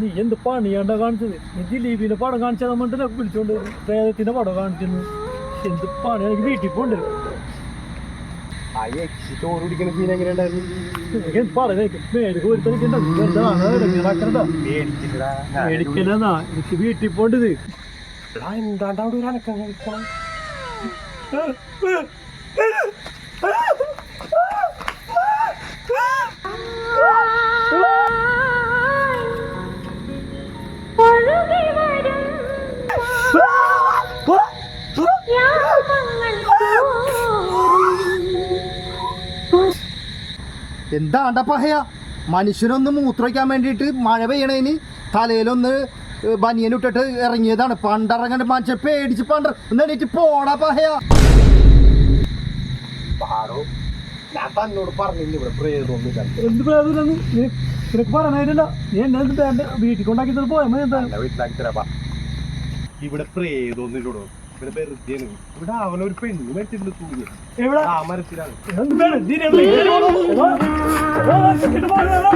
നീ എന്ത് പണിയാണ്ട കാണിച്ചത്? നീ ദിലീപിന്റെ പടം കാണിച്ചാൽ നമ്മണ്ട് വിളിച്ചോണ്ട്. പ്രേതത്തിന്റെ പടം കാണിക്കുന്നു എന്ത് പണി എനിക്ക് വീട്ടിൽ പോണ്ട് ആ യക്ഷി ചോറ് കുടിക്കുന്ന സീൻ എങ്ങനെ ഉണ്ടായിരുന്നു പറയുന്നത് മേടിക്ക് പേടിച്ചിട്ടാ മേടിക്കലെന്നാ എനിക്ക് വീട്ടിൽ പോണ്ടത് എന്താണ്ട് അവിടെ ഒരു അനക്കം കേൾക്കണം എന്താണ്ട പഹയ? മനുഷ്യനൊന്ന് മൂത്രയ്ക്കാൻ വേണ്ടിയിട്ട് മഴ പെയ്യണേന് തലയിലൊന്ന് ബനിയൻ ബനിയനിട്ടിട്ട് ഇറങ്ങിയതാണ്. പണ്ടിറങ്ങണ്ട് മനുഷ്യൻ പേടിച്ച് പണ്ട് എന്നിട്ട് എണീറ്റ് പോടാ പഹയ. ഞാൻ തന്നോട് പറഞ്ഞില്ല ഇവിടെ പ്രേതമൊന്നുമില്ല എന്ത് പ്രേതമില്ലെന്ന് നിനക്ക് നിനക്ക് പറഞ്ഞില്ല നീ എന്നെ എന്ത് വേണ്ട വീട്ടിൽ കൊണ്ടാക്കി തന്നെ പോയാൽ മതി എന്താ നല്ല വീട്ടിലാക്കി തരാപ്പാ ഇവിടെ പ്രേതമൊന്നുമില്ലടോ ഇവിടെ. വെറുതെയാണ്. ഇവിടെ അവനൊരു പെണ്ണ് മരിച്ചിട്ടുണ്ട് എവിടെ? ആ മരത്തിലാണ്. എന്ത് വേണം നീ